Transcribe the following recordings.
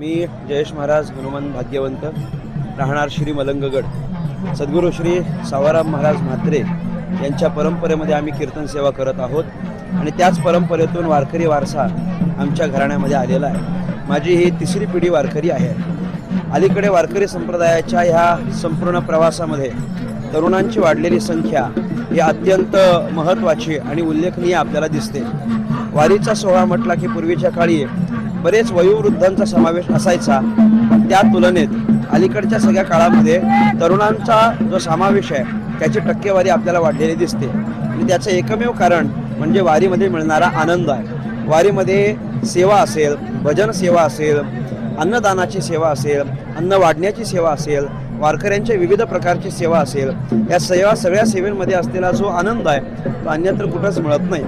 मी जयेश महाराज हनुमान भाग्यवंत राहणार श्री मलंगगड. सद्गुरू श्री सावाराम महाराज म्हात्रे यांच्या परंपरेमध्ये आम्ही कीर्तन सेवा करत आहोत आणि त्याच परंपरेतून वारकरी वारसा आमच्या घराण्यामध्ये आलेला आहे. माझी ही तिसरी पिढी वारकरी आहे. अलीकडे वारकरी संप्रदायाच्या ह्या संपूर्ण प्रवासामध्ये तरुणांची वाढलेली संख्या ही अत्यंत महत्त्वाची आणि उल्लेखनीय आपल्याला दिसते. वारीचा सोहळा म्हटला की पूर्वीच्या काळी बरेच वयोवृद्धांचा समावेश असायचा. त्या तुलनेत अलीकडच्या सगळ्या काळामध्ये तरुणांचा जो समावेश आहे त्याची टक्केवारी आपल्याला वाढलेली दिसते. आणि त्याचं एकमेव कारण म्हणजे वारीमध्ये मिळणारा आनंद आहे. वारीमध्ये सेवा असेल भजन सेवा असेल अन्नदानाची सेवा असेल अन्न वाढण्याची सेवा असेल वारकऱ्यांच्या विविध प्रकारची सेवा असेल या सेवा सगळ्या सेवेमध्ये असलेला जो आनंद आहे तो अन्यत्र कुठंच मिळत नाही.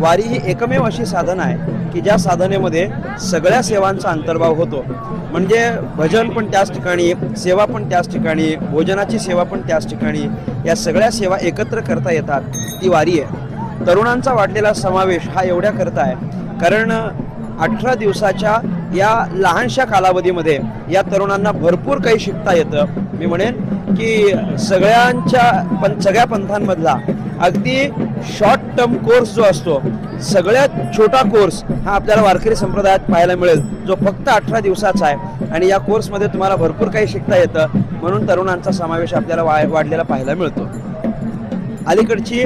वारी ही एकमेव अशी साधन आहे की ज्या साधनेमध्ये सगळ्या सेवांचा अंतर्भाव होतो. म्हणजे भजन पण त्याच ठिकाणी सेवा पण त्याच ठिकाणी भोजनाची सेवा पण त्याच ठिकाणी या सगळ्या सेवा एकत्र करता येतात ती वारी आहे. तरुणांचा वाढलेला समावेश हा एवढ्या करता आहे. कारण अठरा दिवसाच्या या लहानशा कालावधीमध्ये या तरुणांना भरपूर काही शिकता येतं. मी म्हणेन की सगळ्यांच्या पण सगळ्या पंथांमधला अगदी शॉर्ट टर्म कोर्स जो असतो सगळ्यात छोटा कोर्स हा आपल्याला वारकरी संप्रदायात पाहायला मिळेल. जो फक्त अठरा दिवसाचा आहे आणि या कोर्समध्ये तुम्हाला भरपूर काही शिकता येतं म्हणून तरुणांचा समावेश आपल्याला वा वाढलेला पाहायला मिळतो. अलीकडची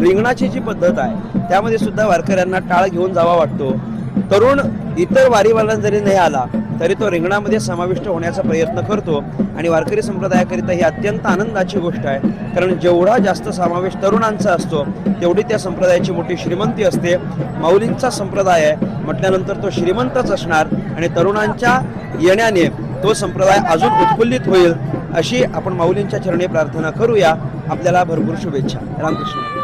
रिंगणाची जी पद्धत आहे त्यामध्ये सुद्धा वारकऱ्यांना टाळ घेऊन जावा वाटतो. तरुण इतर वारीवाला जरी नाही आला तरी तो रिंगणामध्ये समाविष्ट होण्याचा प्रयत्न करतो आणि वारकरी संप्रदायाकरिता ही अत्यंत आनंदाची गोष्ट आहे. कारण जेवढा जास्त समावेश तरुणांचा असतो तेवढी त्या संप्रदायाची मोठी श्रीमंती असते. माऊलींचा संप्रदाय आहे. म्हटल्यानंतर तो श्रीमंतच असणार आणि तरुणांच्या येण्याने तो संप्रदाय अजून उत्फुल्लित होईल अशी आपण माऊलींच्या चरणी प्रार्थना करूया. आपल्याला भरपूर शुभेच्छा. रामकृष्ण.